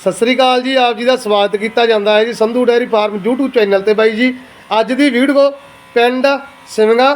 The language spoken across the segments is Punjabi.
ਸਤਿ ਸ੍ਰੀ ਅਕਾਲ ਜੀ, ਆਪ ਜੀ ਦਾ ਸਵਾਗਤ ਕੀਤਾ ਜਾਂਦਾ ਹੈ ਜੀ, Sandhu dairy farm YouTube channel ਤੇ ਬਾਈ ਜੀ। ਅੱਜ ਦੀ ਵੀਡੀਓ ਪਿੰਡ ਸਿਮਗਾ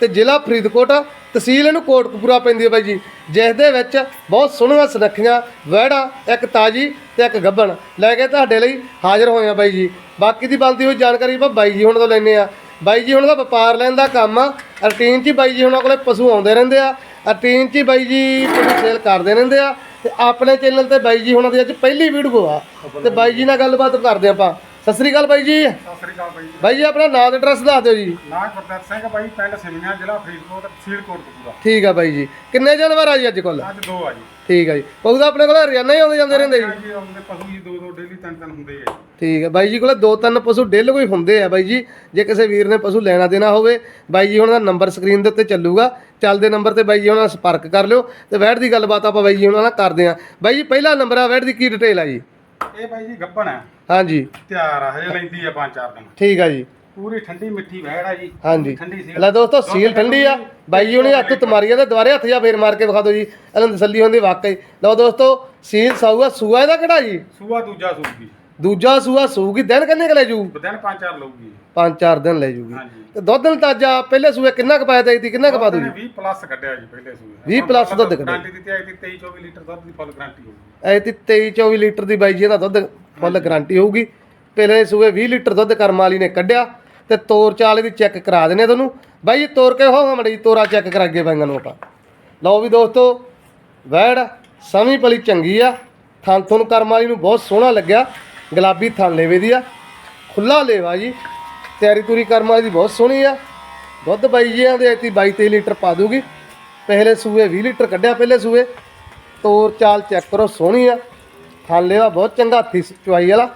ਤੇ ਜ਼ਿਲ੍ਹਾ ਫਰੀਦਕੋਟ, ਤਹਿਸੀਲ ਇਹਨੂੰ ਕੋਟਕਪੂਰਾ ਪੈਂਦੀ ਹੈ ਬਾਈ ਜੀ, ਜਿਸ ਦੇ ਵਿੱਚ ਬਹੁਤ ਸੋਹਣੀਆਂ ਸੁਨੱਖੀਆਂ ਵਹਿੜਾ, ਇੱਕ ਤਾਜੀ ਤੇ ਇੱਕ ਗੱਬਣ ਲੈ ਕੇ ਤੁਹਾਡੇ ਲਈ ਹਾਜ਼ਰ ਹੋਏ ਆ ਬਾਈ ਜੀ। ਬਾਕੀ ਦੀ ਬਣਦੀ ਹੋਈ ਜਾਣਕਾਰੀ ਆਪਾਂ ਬਾਈ ਜੀ ਹੁਣ ਤੋਂ ਲੈਣੇ ਆ ਬਾਈ ਜੀ ਹੁਣ ਦਾ ਵਪਾਰ ਲੈਣ ਦਾ ਕੰਮ ਆ, ਰੂਟੀਨ 'ਚ ਹੀ ਬਾਈ ਜੀ ਹੁਣਾਂ ਕੋਲੇ ਪਸ਼ੂ ਆਉਂਦੇ ਰਹਿੰਦੇ ਆ, ਰੂਟੀਨ 'ਚ ਹੀ ਬਾਈ ਜੀ ਪਸ਼ੂ ਸੇਲ ਕਰਦੇ ਰਹਿੰਦੇ ਆ ਤੇ ਆਪਣੇ ਚੈਨਲ ਤੇ ਬਾਈ ਜੀ ਹੁਣਾਂ ਦੀ ਅੱਜ ਪਹਿਲੀ ਵੀਡੀਓ ਆ। ਤੇ ਬਾਈ ਜੀ ਨਾਲ ਗੱਲਬਾਤ ਕਰਦੇ ਆਪਾਂ। ਸਤਿ ਸ੍ਰੀ ਅਕਾਲ ਬਾਈ ਜੀ। ਸਤਿ ਸ੍ਰੀ ਅਕਾਲ ਬਾਈ ਬਾਈ ਜੀ ਆਪਣਾ ਨਾਮ ਤੇ ਐਡਰੈਸ ਦੱਸ ਦਿਓ ਜੀ। ਨਾਂ ਗੁਰਦਤ ਸਿੰਘ ਬਾਈ ਪਿੰਡ ਸਿਮੀਆਂ ਜ਼ਿਲ੍ਹਾ ਫਰੀਦਕੋਟ ਤਹਿਸੀਲ ਕੋਟਕਪੂਰਾ ਠੀਕ ਆ ਬਾਈ ਜੀ। ਕਿੰਨੇ ਜਾਨਵਰ ਆ ਜੀ ਅੱਜ ਕੋਲ? ਅੱਜ ਦੋ ਆ ਜੀ। ਠੀਕ ਆ ਜੀ। ਪਊਦਾ ਆਪਣੇ ਕੋਲ ਹਰਿਆਣਾ ਹੀ ਆਉਂਦੇ ਜਾਂਦੇ ਰਹਿੰਦੇ ਜੀ। ਜੀ ਆਉਂਦੇ ਪਸ਼ੂ ਜੀ ਦੋ ਦੋ ਡੇਲੀ ਤਿੰਨ ਤਿੰਨ ਹੁੰਦੇ ਆ ਠੀਕ ਹੈ ਬਾਈ ਜੀ ਕੋਲ ਦੋ ਤਿੰਨ ਪਸ਼ੂ ਡੇਲ ਕੋਈ ਹੁੰਦੇ ਆ ਬਾਈ ਜੀ। ਜੇ ਕਿਸੇ ਵੀਰ ਨੇ ਪਸ਼ੂ ਲੈਣਾ ਦੇਣਾ ਹੋਵੇ ਬਾਈ ਜੀ ਉਹਨਾਂ ਦਾ ਨੰਬਰ ਸਕਰੀਨ ਦੇ ਉੱਤੇ ਚੱਲੂਗਾ। ਚੱਲਦੇ ਨੰਬਰ ਤੇ ਬਾਈ ਜੀ ਉਹਨਾਂ ਨਾਲ ਸੰਪਰਕ ਕਰ ਲਿਓ ਤੇ ਵੈਟ ਦੀ ਗੱਲਬਾਤ ਆਪਾਂ ਬਾਈ ਜੀ ਉਹਨਾਂ ਨਾਲ ਕਰਦੇ ਆ ਬਾਈ ਜੀ ਪਹਿਲਾ ਨੰਬਰ ਆ ਵੈਟ ਦੀ ਕੀ ਡਿਟੇਲ ਆ ਜੀ? ਇਹ ਬਾਈ ਜੀ ਗੱਪਣ ਹੈ। ਹਾਂਜੀ। ਤਿਆਰ ਆ ਹਜੇ ਲੈਂਦੀ ਆ ਪੰਜ ਚਾਰ ਦਿਨ। ਠੀਕ ਆ ਜੀ। ਪੂਰੀ ਠੰਡੀ ਮਿੱਠੀ ਵਹਿੜ ਆ ਜੀ। ਹਾਂਜੀ। ਠੰਡੀ ਸੀ ਲੈ ਦੋਸਤੋ ਸੀਲ ਠੰਡੀ ਆ। ਬਾਈ ਜੀ ਉਹਨੇ ਹੱਥ ਤਮਾਰੀਆਂ ਦੇ ਦੁਆਰੇ ਹੱਥ ਜਾ ਫੇਰ ਮਾਰ ਕੇ ਵਿਖਾ ਦਿਓ ਜੀ। ਇਹਨਾਂ ਨੂੰ ਤਸੱਲੀ ਹੁੰਦੀ ਵਾਕਈ। ਲਓ ਦੋਸਤੋ ਸੀਲ ਸਾਊਗਾ ਸੂਆ ਇਹਦਾ ਕਿਹੜਾ ਜੀ? ਸੂਆ ਦੂਜਾ ਸੂਗੀ। ਦੂਜਾ ਸੂਆ ਸੂਗੀ ਦਿਨ ਕਿੰਨੇ ਕੁ ਲੈ ਜੂ? ਦਿਨ ਪੰਜ ਚਾਰ ਲਊਗੀ। ਪੰਜ ਚਾਰ ਦਿਨ ਲੈ ਜੂਗੀ। ਹਾਂਜੀ। ਤੇ ਦੁੱਧ ਨੂੰ ਤਾਜਾ ਪਹਿਲੇ ਸੂਏ ਕਿੰਨਾ ਕੁ ਪਾਇਆ ਤੇ ਕਿੰਨਾ ਕੁ ਪਾ ਦੂ ਜੀ 20 ਪਲੱਸ ਕੱਢਿਆ ਜੀ ਪਹਿਲੇ ਸੂਏ। 20 plus ਦੁੱਧ ਕੱਢਿਆ। ਗਾਰੰਟੀ ਦਿੱਤੀ ਆਈ 23 24 ਲੀਟਰ ਦੁੱਧ ਦੀ ਫੁੱਲ ਗਾਰੰਟੀ ਹੋਊਗੀ। ਐ ਤੇ 23 24 ਲੀਟਰ ਦੀ ਬਾਈ ਜੀ ਇਹਦਾ ਦੁੱਧ ਫੁੱਲ ਗਾਰੰਟੀ ਹੋਊਗੀ। ਪਹਿਲੇ ਸੂਏ 20 ਲੀਟਰ ਦੁੱਧ ਕਰਮ ਵਾਲੀ ਨੇ ਕੱਢਿਆ ਤੇ ਤੋਰ ਚਾਲ ਇਹਦੀ ਚੈੱਕ ਕਰਾ ਦਿੰਨੇ ਤੁਹਾਨੂੰ। ਬਾਈ ਜੀ ਤੋਰ ਕੇ ਹੋ ਮੜੀ ਤੋਰਾ ਚੈੱਕ ਕਰਾਗੇ ਬਾਈਆਂ ਨੂੰ ਆਪਾਂ। ਲਓ ਵੀ ਦੋਸਤੋ ਵੈੜ ਸਮੀ ਪਲੀ ਚੰਗੀ ਆ। ਥਣ ਤੁਹਾਨੂੰ ਕਰਮ ਵਾਲੀ ਨੂੰ ਬਹੁਤ ਸੋਹਣਾ ਲੱਗਿਆ। ਗੁਲਾਬੀ ਥਣ ਲੇਵੇ ਦੀ ਆ। ਖੁੱਲਾ ਲੇਵਾ ਜੀ। ਤਿਆਰੀ ਤੁਰੀ ਕਰਮ ਵਾਲੀ ਦੀ ਬਹੁਤ ਸੋਹਣੀ ਆ। ਦੁੱਧ ਬਾਈ ਜੀ ਦੇ ਐਤੀ 22 23 ਲੀਟਰ ਪਾ ਦੂਗੀ। ਪਹਿਲੇ ਸੂਏ 20 ਲੀਟਰ ਕੱਢਿਆ ਪਹਿਲੇ ਸੂਏ। ਤੋਰ ਚਾਲ ਚੈੱਕ ਕਰੋ, ਸੋਹਣੀ ਆ। ਥਣ ਲੇਵਾ ਬਹੁਤ ਚੰਗਾ, ਹੱਥੀ ਚੁਆਈ ਵਾਲਾ।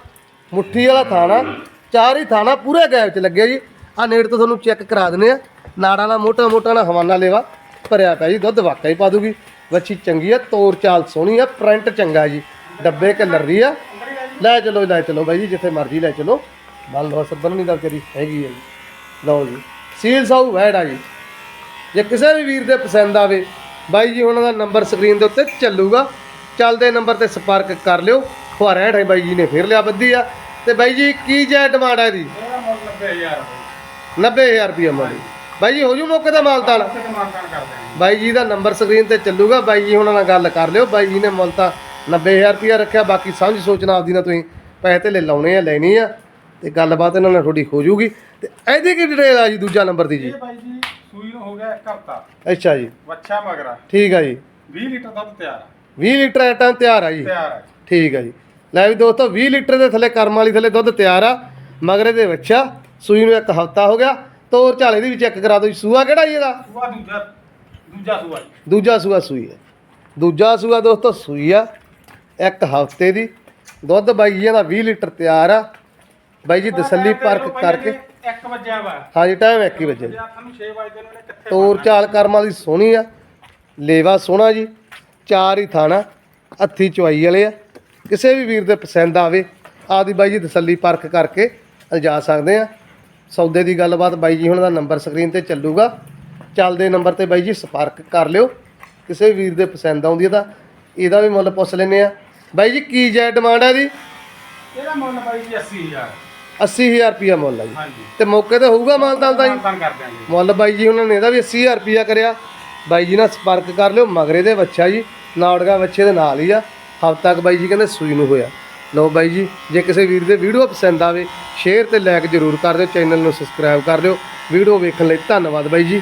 ਮੁੱਠੀ ਵਾਲਾ ਥਾਣਾ ਚਾਰ ਹੀ ਥਾਣਾ ਪੂਰੇ ਗੈਪ 'ਚ ਲੱਗਿਆ ਜੀ। ਆ ਨੇੜ ਤੋਂ ਤੁਹਾਨੂੰ ਚੈੱਕ ਕਰਾ ਦਿੰਦੇ ਆ। ਨਾੜਾਂ ਨਾਲ, ਮੋਟਾ ਮੋਟਾ ਨਾਲ ਹਵਾਨਾ ਲੇਵਾ ਭਰਿਆ ਪਿਆ ਜੀ, ਦੁੱਧ ਵਾਕਈ ਪਾ ਦੂਗੀ। ਵੱਛੀ ਚੰਗੀ ਆ, ਤੋਰ ਚਾਲ ਸੋਹਣੀ ਆ ਪ੍ਰਿੰਟ ਚੰਗਾ ਜੀ। ਡੱਬੇ ਕਲਰ ਦੀ ਆ। ਲੈ ਚਲੋ ਲੈ ਚਲੋ ਬਾਈ ਜੀ, ਜਿੱਥੇ ਮਰਜ਼ੀ ਲੈ ਚਲੋ। ਲਓ ਸੱਬਨ ਨਹੀਂ ਦਾ ਕਰੀ ਹੈਗੀ ਆ ਜੀ। ਲਓ ਜੀ ਸੀਲ ਸਾਊ ਵੈੜ ਆ ਜੀ ਜੇ ਕਿਸੇ ਵੀ ਵੀਰ ਦੇ ਪਸੰਦ ਆਵੇ ਬਾਈ ਜੀ ਉਹਨਾਂ ਦਾ ਨੰਬਰ ਸਕਰੀਨ ਦੇ ਉੱਤੇ ਚੱਲੂਗਾ। ਚੱਲਦੇ ਨੰਬਰ ਤੇ ਸੰਪਰਕ ਕਰ ਲਿਓ। ਫੁਹਾਰਾ ਹੈ ਬਾਈ ਜੀ ਨੇ ਫਿਰ ਲਿਆ ਬੱਦੀ ਆ। ਤੇ ਬਾਈ ਜੀ ਕੀ ਜੈ ਡਿਮਾਂਡ ਹੈ ਦੀ ਇਹਦਾ ਮੁੱਲ 90000 90000 ਰੁਪਏ ਮਾਲੀ। ਬਾਈ ਜੀ ਹੋ ਜੂ ਮੌਕੇ ਦਾ ਮਾਲਤਾਨ ਤੇ ਮਾਨਤਾਨ ਕਰਦੇ ਆ ਬਾਈ ਜੀ ਦਾ ਨੰਬਰ ਸਕਰੀਨ ਤੇ ਚੱਲੂਗਾ। ਬਾਈ ਜੀ ਉਹਨਾਂ ਨਾਲ ਗੱਲ ਕਰ ਲਿਓ। ਬਾਈ ਜੀ ਨੇ ਮੁੱਲ ਤਾਂ 90000 ਰੁਪਏ ਰੱਖਿਆ। ਬਾਕੀ ਸਮਝ ਸੋਚਣਾ ਆਪਦੀ ਨਾ ਤੁਸੀਂ ਪੈਸੇ ਤੇ ਲੈ ਲਾਉਣੇ ਆ ਲੈਣੀ ਆ। ਤੇ ਗੱਲਬਾਤ ਇਹਨਾਂ ਨਾਲ ਥੋੜੀ ਹੋ ਜੂਗੀ। ਤੇ ਇਹਦੀ ਕੀ ਡਿਟੇਲ ਆ ਜੀ ਦੂਜਾ ਨੰਬਰ ਦੀ ਜੀ? ਇਹ ਬਾਈ ਜੀ ਸੂਈ ਨੂੰ ਹੋ ਗਿਆ ਇੱਕ ਹਫਤਾ। ਅੱਛਾ ਜੀ। ਵੱਛਾ ਮਗਰਾ। ਠੀਕ ਆ ਜੀ। 20 ਲੀਟਰ ਦੁੱਧ ਤਿਆਰ ਆ। 20 ਲੀਟਰ ਆਟਾ ਤਿਆਰ ਆ ਜੀ। ਤਿਆਰ ਆ ਠੀਕ ਆ ਜੀ। ਲੈ ਵੀ ਦੋਸਤੋ 20 ਲੀਟਰ ਦੇ ਥੱਲੇ ਕਰਮ ਵਾਲੀ ਥੱਲੇ ਦੁੱਧ ਤਿਆਰ ਆ। ਮਗਰੇ ਦੇ ਬੱਚਾ ਸੂਈ ਨੂੰ ਇੱਕ ਹਫਤਾ ਹੋ ਗਿਆ। ਤੋਰ ਝਾਲੇ ਦੀ ਵੀ ਚੈੱਕ ਕਰਾ ਦਿਓ ਜੀ। ਸੂਆ ਕਿਹੜਾ ਜੀ ਇਹਦਾ? ਸੂਆ ਦੂਜਾ ਦੂਜਾ ਸੂਆ ਜੀ। ਦੂਜਾ ਸੂਆ ਸੂਈ ਹੈ ਦੂਜਾ ਸੂਆ ਦੋਸਤੋ ਸੂਈ ਆ। ਇੱਕ ਹਫ਼ਤੇ ਦੀ। ਦੁੱਧ ਬਾਈ ਜੀ ਦਾ 20 ਲੀਟਰ ਤਿਆਰ ਆ। ਬਾਈ ਜੀ ਤਸੱਲੀ ਪਰਖ ਕਰਕੇ। 1 ਵਜਿਆ ਵਾ। ਹਾਂਜੀ ਟਾਈਮ 1 ਵਜੇ ਜੇ ਤੁਹਾਨੂੰ 6 ਵਜੇ ਨੂੰ ਕਿੱਥੇ ਤੋਰ ਚਾਲ ਕਰਮ ਵਾਲੀ ਸੋਹਣੀ ਆ ਲੇਵਾ ਸੋਹਣਾ ਜੀ ਚਾਰ ਹੀ ਥਾਣਾ ਹੱਥੀ ਚੁਆਈ ਵਾਲੇ ਆ। ਕਿਸੇ ਵੀ ਵੀਰ ਦੇ ਪਸੰਦ ਆਵੇ ਆਦੀ ਬਾਈ ਜੀ ਤਸੱਲੀ ਪਰਖ ਕਰਕੇ ਜਾ ਸਕਦੇ ਆ। ਸੌਦੇ ਦੀ ਗੱਲਬਾਤ ਬਾਈ ਜੀ ਹੁਣ ਦਾ ਨੰਬਰ ਸਕਰੀਨ ਤੇ ਚੱਲੂਗਾ। ਚੱਲਦੇ ਨੰਬਰ ਤੇ ਬਾਈ ਜੀ ਸੰਪਰਕ ਕਰ ਲਿਓ। ਕਿਸੇ ਵੀਰ ਦੇ ਪਸੰਦ ਆਉਂਦੀ ਆ ਤਾਂ ਇਹਦਾ ਵੀ ਮੁੱਲ ਪੁੱਛ ਲੈਨੇ ਆ। ਬਾਈ ਜੀ ਕੀ ਜੈ ਡਿਮਾਂਡ ਹੈ ਦੀ ਇਹਦਾ ਮੁੱਲ ਬਾਈ ਜੀ 80000 80000 ਰੁਪਿਆ ਮੁੱਲ ਆ ਜੀ। ਹਾਂਜੀ। ਤੇ ਮੌਕੇ ਤੇ ਹੋਊਗਾ ਮਾਨਤਾਨ ਤਾਂ ਜੀ। ਮਾਨਤਾਨ ਕਰ ਦਿਆਂਗੇ ਮੁੱਲ ਬਾਈ ਜੀ ਉਹਨਾਂ ਨੇ ਇਹਦਾ ਵੀ 80000 ਰੁਪਿਆ ਕਰਿਆ। ਬਾਈ ਜੀ ਨਾਲ ਸੰਪਰਕ ਕਰ ਲਿਓ ਮਗਰੇ ਦੇ ਬੱਚਾ ਜੀ ਨਾੜਗਾ ਬੱਚੇ ਦੇ ਨਾਲ ਹੀ ਆ। ਹਫ਼ਤਾ ਤੱਕ ਬਾਈ ਜੀ ਕਹਿੰਦੇ ਸੂਈ ਨੂੰ ਹੋਇਆ। ਲਓ ਬਾਈ ਜੀ ਜੇ ਕਿਸੇ ਵੀਰ ਦੇ ਵੀਡੀਓ ਪਸੰਦ ਆਵੇ ਸ਼ੇਅਰ ਤੇ ਲਾਈਕ ਜ਼ਰੂਰ ਕਰ ਦਿਓ ਚੈਨਲ ਨੂੰ ਸਬਸਕ੍ਰਾਈਬ ਕਰ ਲਿਓ। ਵੀਡੀਓ ਵੇਖਣ ਲਈ ਧੰਨਵਾਦ ਬਾਈ ਜੀ।